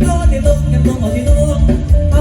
โดนเดี๋กเดี๋ยวตกอาที่ตก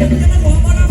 เดี๋ยวมึงจะมาหัวบอล